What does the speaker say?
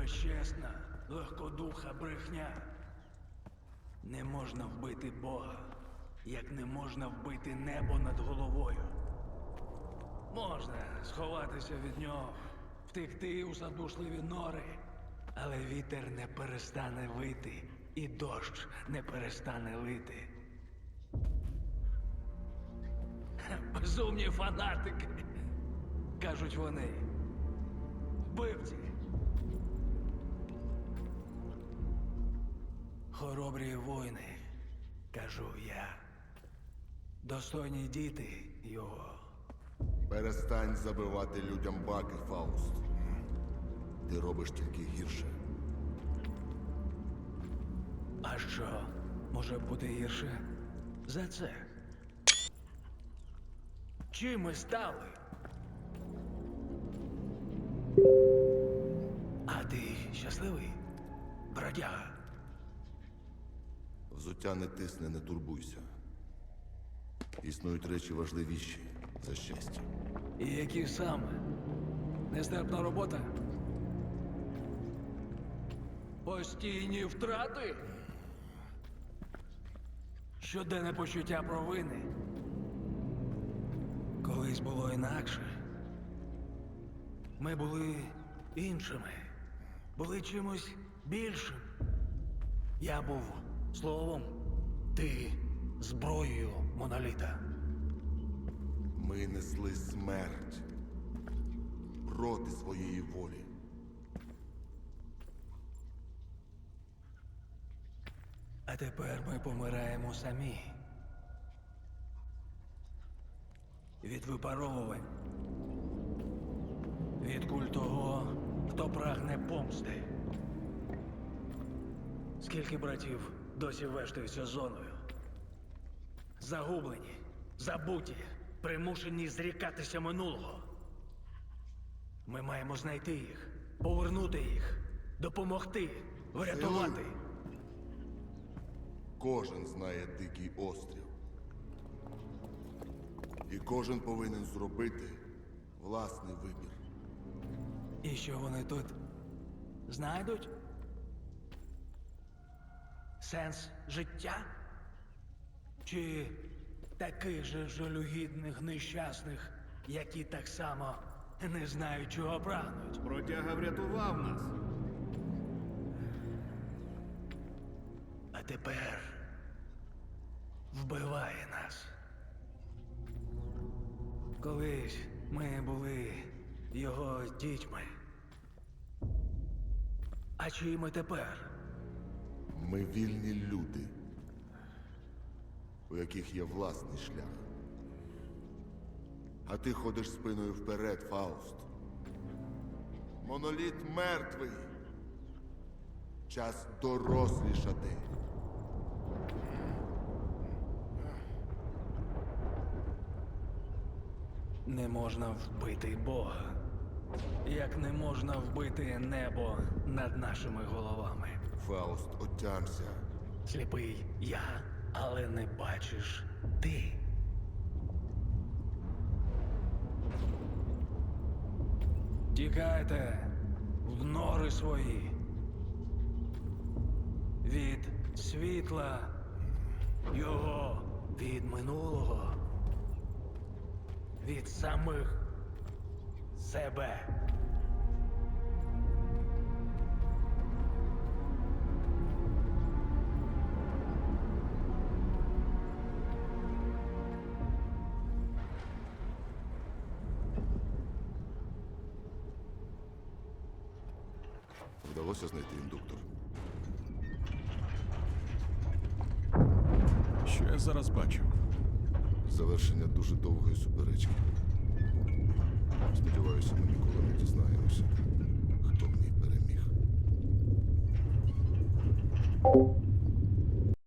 безчесна, легкодуха брехня. Не можна вбити Бога, як не можна вбити небо над головою. Можна сховатися від нього, втекти у задушливі нори, але вітер не перестане вити, і дощ не перестане лити. Безумні фанатики, кажуть вони. Вбивці. Хоробрі воїни, кажу я. Достойні діти його. Перестань забивати людям баки, Фауст. Ти робиш тільки гірше. А що може бути гірше за це? Чим ми стали? А ти щасливий, бродяга? Взуття не тисне, не турбуйся. Існують речі важливіші за щастя. І які саме? Нестерпна робота? Постійні втрати? Щоденне почуття провини? Колись було інакше. Ми були іншими, були чимось більшим. Я був словом, ти зброєю моноліта. Ми несли смерть проти своєї волі. А тепер ми помираємо самі. Від випаровувань. Від куль того, хто прагне помсти. Скільки братів досі вештаються зоною? Загублені, забуті, примушені зрікатися минулого. Ми маємо знайти їх, повернути їх, допомогти, врятувати. Кожен знає дикий острів. І кожен повинен зробити власний вибір. І що вони тут знайдуть? Сенс життя? Чи таких же жалюгідних нещасних, які так само не знають, чого прагнуть? Протяга врятував нас. А тепер вбиває нас. Колись ми були його дітьми. А чиї ми тепер? Ми вільні люди, у яких є власний шлях. А ти ходиш спиною вперед, Фауст. Моноліт мертвий. Час дорослішати. Не можна вбити Бога, як не можна вбити небо над нашими головами. Фауст, отямся. Сліпий я, але не бачиш ти. Тікайте в нори свої. Від світла його від минулого. Від самих себе. Вдалося знайти індуктор. Що я зараз бачу? Завершення дуже довгої суперечки. Сподіваюся, ми ніколи не дізнаємося, хто в ній переміг.